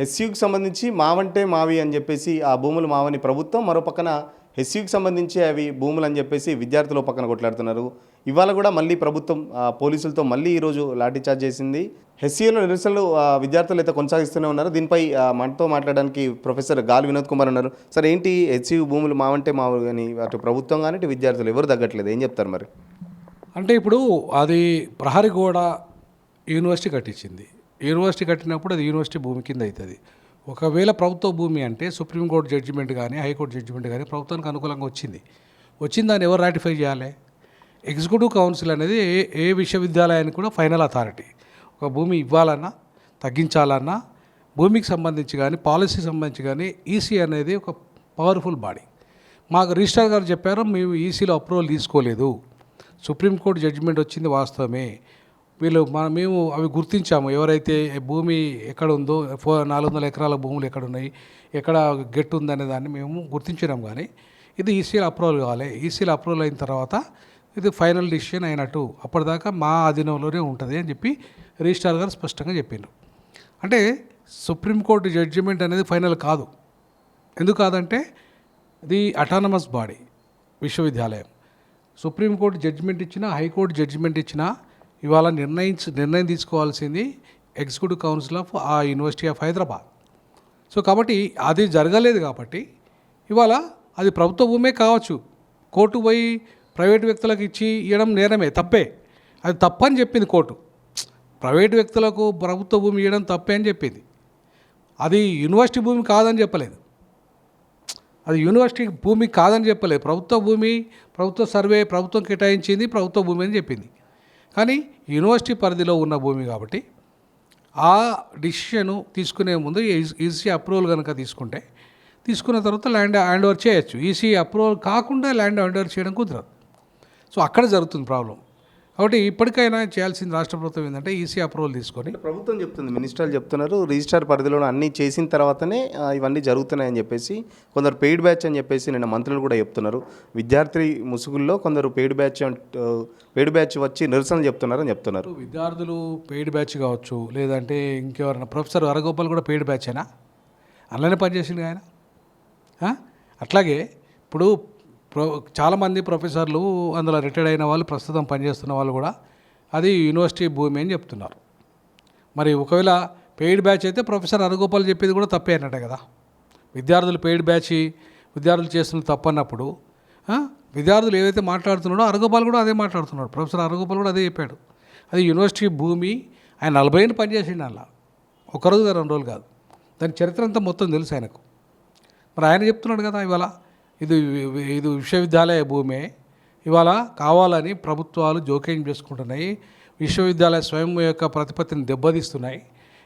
హెచ్సియుకి సంబంధించి మావంటే మావి అని చెప్పేసి ఆ భూములు మావని ప్రభుత్వం మరో పక్కన హెచ్సియుకి సంబంధించి అవి భూములు అని చెప్పేసి విద్యార్థులు పక్కన కొట్లాడుతున్నారు. ఇవాళ కూడా మళ్ళీ ప్రభుత్వం పోలీసులతో మళ్ళీ ఈరోజు లాఠీచార్జ్ చేసింది. హెచ్సియులో నిరసనలు విద్యార్థులు అయితే కొనసాగిస్తూనే ఉన్నారు. దీనిపై మనతో మాట్లాడడానికి ప్రొఫెసర్ గాలి వినోద్ కుమార్ ఉన్నారు. సార్ ఏంటి హెచ్సియు భూములు మావంటే మావు అని అటు ప్రభుత్వం కానీ ఇటు విద్యార్థులు ఎవరు తగ్గట్లేదు? ఏం చెప్తారు మరి? అంటే ఇప్పుడు అది ప్రహరీ గోడ యూనివర్సిటీ కట్టించింది. యూనివర్సిటీ కట్టినప్పుడు అది యూనివర్సిటీ భూమి కింద అవుతుంది. ఒకవేళ ప్రభుత్వ భూమి అంటే సుప్రీంకోర్టు జడ్జిమెంట్ కానీ హైకోర్టు జడ్జిమెంట్ కానీ ప్రభుత్వానికి అనుకూలంగా వచ్చింది. వచ్చింది దాన్ని ఎవరు రాటిఫై చేయాలి? ఎగ్జిక్యూటివ్ కౌన్సిల్ అనేది ఏ ఏ విశ్వవిద్యాలయానికి కూడా ఫైనల్ అథారిటీ ఒక భూమి ఇవ్వాలన్నా తగ్గించాలన్నా భూమికి సంబంధించి కానీ పాలసీ సంబంధించి కానీ ఈసీ అనేది ఒక పవర్ఫుల్ బాడీ మాకు రిజిస్ట్రార్ గారు చెప్పారు మేము ఈసీలో అప్రూవల్ తీసుకోలేదు. సుప్రీంకోర్టు జడ్జిమెంట్ వచ్చింది వాస్తవమే. వీళ్ళు మన మేము అవి గుర్తించాము. ఎవరైతే భూమి ఎక్కడ ఉందో ఫో నాలుగు వందల ఎకరాల భూములు ఎక్కడ ఉన్నాయి ఎక్కడ గెట్ ఉందనే దాన్ని మేము గుర్తించినాం కానీ ఇది ఈసీఎల్ అప్రూవల్ కావాలి. ఈసీఎల్ అప్రూవల్ అయిన తర్వాత ఇది ఫైనల్ డిసిషన్ అయినట్టు అప్పటిదాకా మా అధీనంలోనే ఉంటుంది అని చెప్పి రిజిస్ట్రార్ గారు స్పష్టంగా చెప్పిండ్రు. అంటే సుప్రీంకోర్టు జడ్జిమెంట్ అనేది ఫైనల్ కాదు. ఎందుకు కాదంటే ది అటానమస్ బాడీ విశ్వవిద్యాలయం. సుప్రీంకోర్టు జడ్జిమెంట్ ఇచ్చినా హైకోర్టు జడ్జిమెంట్ ఇచ్చినా ఇవాళ నిర్ణయించి నిర్ణయం తీసుకోవాల్సింది ఎగ్జిక్యూటివ్ కౌన్సిల్ ఆఫ్ ఆ యూనివర్సిటీ ఆఫ్ హైదరాబాద్. సో కాబట్టి అది జరగలేదు కాబట్టి ఇవాళ అది ప్రభుత్వ భూమే కావచ్చు. కోర్టు పోయి ప్రైవేట్ వ్యక్తులకు ఇచ్చి ఇవ్వడం నేరమే తప్పే. అది తప్పని చెప్పింది కోర్టు. ప్రైవేట్ వ్యక్తులకు ప్రభుత్వ భూమి ఇవ్వడం తప్పే అని చెప్పింది. అది యూనివర్సిటీ భూమి కాదని చెప్పలేదు. అది యూనివర్సిటీ భూమి కాదని చెప్పలేదు. ప్రభుత్వ భూమి ప్రభుత్వ సర్వే ప్రభుత్వం కేటాయించింది ప్రభుత్వ భూమి అని చెప్పింది. కానీ యూనివర్సిటీ పరిధిలో ఉన్న భూమి కాబట్టి ఆ డిసిషను తీసుకునే ముందు ఈసీ అప్రూవల్ కనుక తీసుకుంటే తీసుకున్న తర్వాత ల్యాండ్ హ్యాండ్ ఓవర్ చేయొచ్చు. ఈసీ అప్రూవల్ కాకుండా ల్యాండ్ హ్యాండ్ ఓవర్ చేయడం కుదరదు. సో అక్కడ జరుగుతుంది ప్రాబ్లం. కాబట్టి ఇప్పటికైనా చేయాల్సింది రాష్ట్ర ప్రభుత్వం ఏంటంటే ఈసీ అప్రూవల్ తీసుకొని ప్రభుత్వం చెప్తుంది మినిస్టర్లు చెప్తున్నారు రిజిస్టార్ పరిధిలో అన్నీ చేసిన తర్వాతనే ఇవన్నీ జరుగుతున్నాయని చెప్పేసి కొందరు పెయిడ్ బ్యాచ్ అని చెప్పేసి నిన్న మంత్రులు కూడా చెప్తున్నారు. విద్యార్థి ముసుగుల్లో కొందరు పెయిడ్ బ్యాచ్ పెయిడ్ బ్యాచ్ వచ్చి నిరసన చెప్తున్నారని చెప్తున్నారు. విద్యార్థులు పెయిడ్ బ్యాచ్ కావచ్చు లేదంటే ఇంకెవరైనా ప్రొఫెసర్ వరగోపాల్ కూడా పెయిడ్ బ్యాచేనా? అందులోనే పనిచేసింది ఆయన? అట్లాగే ఇప్పుడు ప్రొ చాలామంది ప్రొఫెసర్లు అందులో రిటైర్డ్ అయిన వాళ్ళు ప్రస్తుతం పనిచేస్తున్న వాళ్ళు కూడా అది యూనివర్సిటీ భూమి అని చెప్తున్నారు. మరి ఒకవేళ పెయిడ్ బ్యాచ్ అయితే ప్రొఫెసర్ అరగోపాల్ చెప్పేది కూడా తప్పే అన్నట్టే కదా. విద్యార్థులు పెయిడ్ బ్యాచ్ విద్యార్థులు చేస్తున్న తప్పన్నప్పుడు విద్యార్థులు ఏవైతే మాట్లాడుతున్నాడో అరగోపాల్ కూడా అదే మాట్లాడుతున్నాడు. ప్రొఫెసర్ అరగోపాల్ కూడా అదే చెప్పాడు. అది యూనివర్సిటీ భూమి ఆయన నలభై ఏళ్ళు పనిచేసిండు అలా. ఒకరోజు రెండు రోజులు కాదు. దాని చరిత్ర అంతా మొత్తం తెలుసు ఆయనకు. మరి ఆయన చెప్తున్నాడు కదా ఇవాళ ఇది ఇది విశ్వవిద్యాలయ భూమే. ఇవాళ కావాలని ప్రభుత్వాలు జోక్యం చేసుకుంటున్నాయి. విశ్వవిద్యాలయ స్వయం యొక్క ప్రతిపత్తిని దెబ్బతీస్తున్నాయి.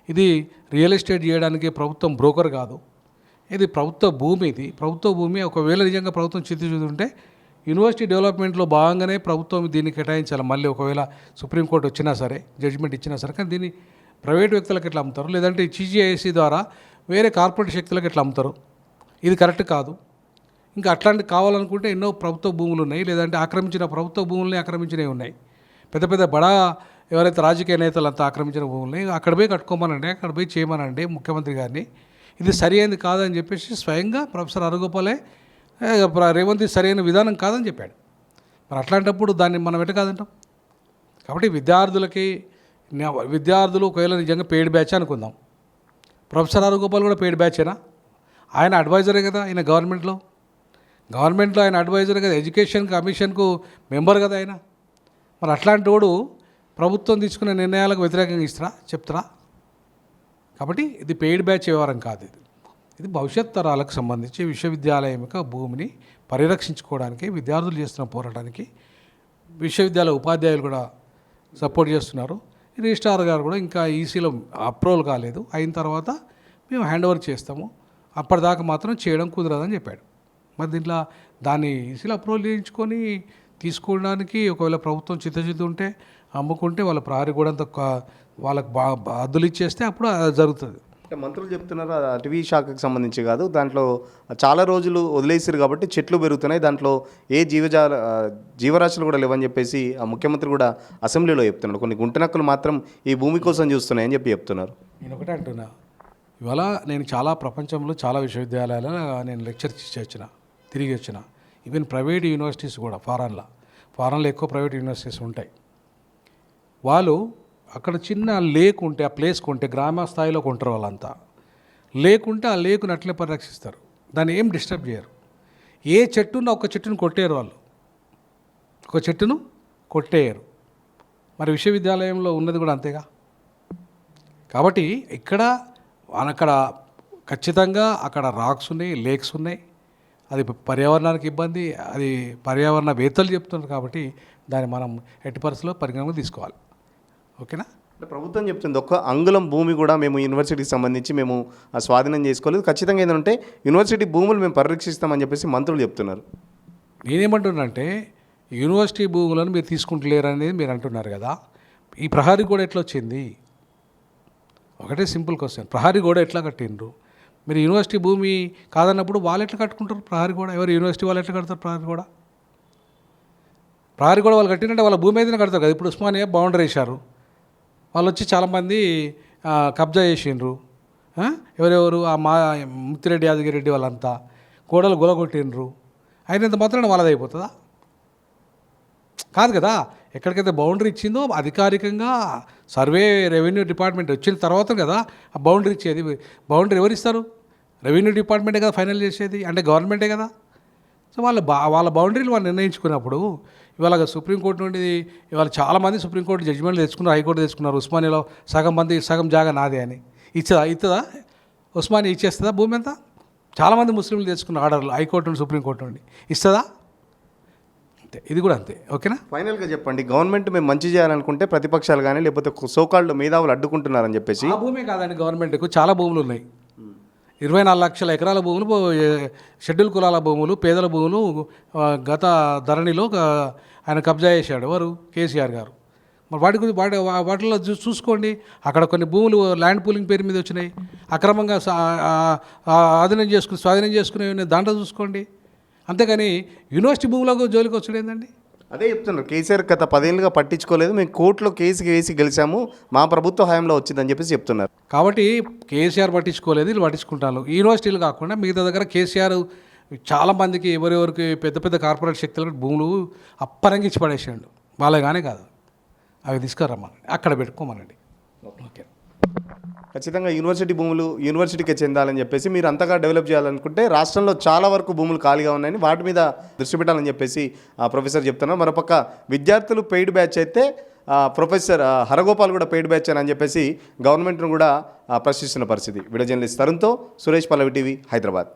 ఇది రియల్ ఎస్టేట్ చేయడానికి ప్రభుత్వం బ్రోకర్ కాదు. ఇది ప్రభుత్వ భూమి ఇది. ప్రభుత్వ భూమి ఒకవేళ నిజంగా ప్రభుత్వం చిత్తశుద్ధి చూస్తుంటే యూనివర్సిటీ డెవలప్మెంట్లో భాగంగానే ప్రభుత్వం దీన్ని కేటాయించాలి. మళ్ళీ ఒకవేళ సుప్రీంకోర్టు వచ్చినా సరే జడ్జిమెంట్ ఇచ్చినా సరే కానీ దీన్ని ప్రైవేట్ వ్యక్తులకు ఎట్లా అమ్ముతారు? లేదంటే జీజీఐసి ద్వారా వేరే కార్పొరేట్ శక్తులకు ఎట్లా అమ్ముతారు? ఇది కరెక్ట్ కాదు. ఇంకా అట్లాంటి కావాలనుకుంటే ఎన్నో ప్రభుత్వ భూములు ఉన్నాయి లేదంటే ఆక్రమించిన ప్రభుత్వ భూముల్ని ఆక్రమించినవి ఉన్నాయి. పెద్ద పెద్ద బడా ఎవరైతే రాజకీయ నేతలు అంతా ఆక్రమించిన భూముల్ని అక్కడ పోయి కట్టుకోమనండి అక్కడ పోయి చేయమనండి ముఖ్యమంత్రి గారిని. ఇది సరి అయింది కాదని చెప్పేసి స్వయంగా ప్రొఫెసర్ అరగోపాలే రేవంత్ సరైన విధానం కాదని చెప్పాడు. మరి అట్లాంటప్పుడు దాన్ని మనం ఎట కాదంటాం? కాబట్టి విద్యార్థులకి విద్యార్థులు ఒకవేళ నిజంగా పెయిడ్ బ్యాచ్ అనుకుందాం. ప్రొఫెసర్ అరగోపాల్ కూడా పెయిడ్ బ్యాచేనా? ఆయన అడ్వైజరే కదా ఆయన గవర్నమెంట్లో. గవర్నమెంట్లో ఆయన అడ్వైజర్ కదా ఎడ్యుకేషన్ కమిషన్కు మెంబర్ కదా ఆయన. మరి అట్లాంటి వాడు ప్రభుత్వం తీసుకునే నిర్ణయాలకు వ్యతిరేకంగా ఇస్తారా చెప్తారా? కాబట్టి ఇది పెయిడ్ బ్యాచ్ వ్యవహారం కాదు ఇది. ఇది భవిష్యత్ తరాలకు సంబంధించి విశ్వవిద్యాలయం యొక్క భూమిని పరిరక్షించుకోవడానికి విద్యార్థులు చేస్తున్న పోరాటానికి విశ్వవిద్యాలయ ఉపాధ్యాయులు కూడా సపోర్ట్ చేస్తున్నారు. రిజిస్ట్రార్ గారు కూడా ఇంకా ఈసీలో అప్రూవల్ కాలేదు. అయిన తర్వాత మేము హ్యాండ్ ఓవర్ చేస్తాము. అప్పటిదాకా మాత్రం చేయడం కుదరదని చెప్పాడు. మరి దీంట్లో దాన్ని ఈసీలో అప్రూవల్ చేయించుకొని తీసుకోవడానికి ఒకవేళ ప్రభుత్వం చిత్తశుద్ధి ఉంటే అమ్ముకుంటే వాళ్ళ ప్రహరీ కూడా అంత వాళ్ళకి బా బా- అద్దులు ఇచ్చేస్తే అప్పుడు అది జరుగుతుంది. అంటే మంత్రులు చెప్తున్నారు అటవీ శాఖకు సంబంధించి కాదు దాంట్లో చాలా రోజులు వదిలేసారు కాబట్టి చెట్లు పెరుగుతున్నాయి దాంట్లో ఏ జీవజాల జీవరాశులు కూడా లేవని చెప్పేసి ఆ ముఖ్యమంత్రి కూడా అసెంబ్లీలో చెప్తున్నాడు కొన్ని గుంటనక్కలు మాత్రం ఈ భూమి కోసం చూస్తున్నాయని చెప్పి చెప్తున్నారు. నేను ఒకటే అంటున్నా. ఇవాళ నేను చాలా ప్రపంచంలో చాలా విశ్వవిద్యాలయాలలో నేను లెక్చర్ వచ్చిన తిరిగి వచ్చిన. ఈవెన్ ప్రైవేట్ యూనివర్సిటీస్ కూడా ఫారెన్లో ఫారెన్లో ఎక్కువ ప్రైవేట్ యూనివర్సిటీస్ ఉంటాయి. వాళ్ళు అక్కడ చిన్న లేక్ ఉంటే ఆ ప్లేస్ కొంటే గ్రామ స్థాయిలో కొంటారు వాళ్ళంతా. లేకుంటే ఆ లేకుని అట్లే పరిరక్షిస్తారు. దాన్ని ఏం డిస్టర్బ్ చేయరు. ఏ చెట్టును ఒక చెట్టును కొట్టేయరు వాళ్ళు. ఒక చెట్టును కొట్టేయరు. మరి విశ్వవిద్యాలయంలో ఉన్నది కూడా అంతేగా? కాబట్టి ఇక్కడ అక్కడ ఖచ్చితంగా అక్కడ రాక్స్ ఉన్నాయి లేక్స్ ఉన్నాయి. అది పర్యావరణానికి ఇబ్బంది అది పర్యావరణ వేత్తలు చెప్తున్నారు కాబట్టి దాన్ని మనం ఎట్టి పరిస్థితుల్లో పరిగణలోకి తీసుకోవాలి. ఓకేనా? అంటే ప్రభుత్వం చెప్తుంది ఒక్క అంగుళం భూమి కూడా మేము యూనివర్సిటీకి సంబంధించి మేము ఆ స్వాధీనం చేసుకోలేదు. ఖచ్చితంగా ఏంటంటే యూనివర్సిటీ భూములు మేము పరిరక్షిస్తామని చెప్పేసి మంత్రులు చెప్తున్నారు. నేనేమంటున్నానంటే యూనివర్సిటీ భూములను మీరు తీసుకుంటలేరు అనేది మీరు అంటున్నారు కదా. ఈ ప్రహారీ కూడా ఎట్లా వచ్చింది? ఒకటే సింపుల్ క్వశ్చన్. ప్రహారీ గోడ ఎట్లా కట్టిండ్రు? మీరు యూనివర్సిటీ భూమి కాదన్నప్పుడు వాళ్ళు ఎట్లా కట్టుకుంటారు? ప్రహరి గోడ. ఎవరు యూనివర్సిటీ వాళ్ళు ఎట్లా కడతారు? ప్రహరి కూడా ప్రహరి గోడ వాళ్ళు కట్టినంటే వాళ్ళ భూమి మీదనే కడతారు కదా. ఇప్పుడు ఉస్మానియా బౌండరీ వేశారు. వాళ్ళు వచ్చి చాలామంది కబ్జా చేసిండ్రు. ఎవరెవరు? ఆ మా ముత్తిరెడ్డి యాదగిరెడ్డి వాళ్ళంతా. గోడలు గొలగొట్టిండ్రు. అయినంత మాత్రాన వాళ్ళది అయిపోతుందా కాదు కదా ఎక్కడికైతే బౌండరీ ఇచ్చిందో అధికారికంగా సర్వే రెవెన్యూ డిపార్ట్మెంట్ వచ్చిన తర్వాత కదా ఆ బౌండరీ ఇచ్చేది. బౌండరీ ఎవరు ఇస్తారు? రెవెన్యూ డిపార్ట్మెంటే కదా ఫైనల్ చేసేది అంటే గవర్నమెంటే కదా. సో వాళ్ళ బా వాళ్ళ బౌండరీలు వాళ్ళు నిర్ణయించుకున్నప్పుడు ఇవాళ సుప్రీంకోర్టు నుండి ఇవాళ చాలామంది సుప్రీంకోర్టు జడ్జిమెంట్లు తెచ్చుకున్నారు హైకోర్టు తెచ్చుకున్నారు ఉస్మానియాలో సగం మంది సగం జాగా నాదే అని. ఇచ్చదా ఇస్తుందా ఉస్మానియా ఇచ్చేస్తుందా? భూమి ఎంత చాలామంది ముస్లింలు తెచ్చుకున్న ఆర్డర్లు హైకోర్టు నుండి సుప్రీంకోర్టు నుండి. ఇస్తుందా? అంతే. ఇది కూడా అంతే. ఓకేనా? ఫైనల్గా చెప్పండి. గవర్నమెంట్ మేము మంచి చేయాలనుకుంటే ప్రతిపక్షాలు కానీ లేకపోతే సోకాళ్ళు మేధావులు అడ్డుకుంటున్నారని చెప్పేసి. ఆ భూమే కాదండి గవర్నమెంట్కు. చాలా భూములు ఉన్నాయి. ఇరవై నాలుగు లక్షల ఎకరాల భూములు షెడ్యూల్ కులాల భూములు పేదల భూములు గత ధరణిలో ఆయన కబ్జా చేశాడు. ఎవరు? కేసీఆర్ గారు. మరి వాటి గురించి వాటి వాటిలో చూ- చూసుకోండి. అక్కడ కొన్ని భూములు ల్యాండ్ పూలింగ్ పేరు మీద వచ్చినాయి. అక్రమంగా ఆధీనం చేసుకుని స్వాధీనం చేసుకునే దాంట్లో చూసుకోండి. అంతేగాని యూనివర్సిటీ భూములకు జోలికి వచ్చాడు ఏంటండి అదే చెప్తున్నారు కేసీఆర్ గత పదేళ్ళుగా పట్టించుకోలేదు మేము కోర్టులో కేసు వేసి గెలిచాము మా ప్రభుత్వ హయాంలో వచ్చిందని చెప్పేసి చెప్తున్నారు. కాబట్టి కేసీఆర్ పట్టించుకోలేదు వీళ్ళు పట్టించుకుంటారు. యూనివర్సిటీలు కాకుండా మిగతా దగ్గర కేసీఆర్ చాలా మందికి ఎవరెవరికి పెద్ద పెద్ద కార్పొరేట్ శక్తులకు భూములు అప్పరంగిచ్చి పడేసాడు. వాళ్ళగానే కాదు. అవి తీసుకురమ్మనండి అక్కడ పెట్టుకోమనండి. ఓకే. ఖచ్చితంగా యూనివర్సిటీ భూములు యూనివర్సిటీకి చెందాలని చెప్పేసి మీరు అంతగా డెవలప్ చేయాలనుకుంటే రాష్ట్రంలో చాలా వరకు భూములు ఖాళీగా ఉన్నాయని వాటి మీద దృష్టి పెట్టాలని చెప్పేసి ఆ ప్రొఫెసర్ చెప్తున్నారు. మరోపక్క విద్యార్థులు పెయిడ్ బ్యాచ్ అయితే ప్రొఫెసర్ హరగోపాల్ కూడా పెయిడ్ బ్యాచ్ అని చెప్పేసి గవర్నమెంట్ను కూడా ప్రశ్నిస్తున్న పరిస్థితి. వీడియో తరుణ్తో సురేష్ పల్లవి టీవీ హైదరాబాద్.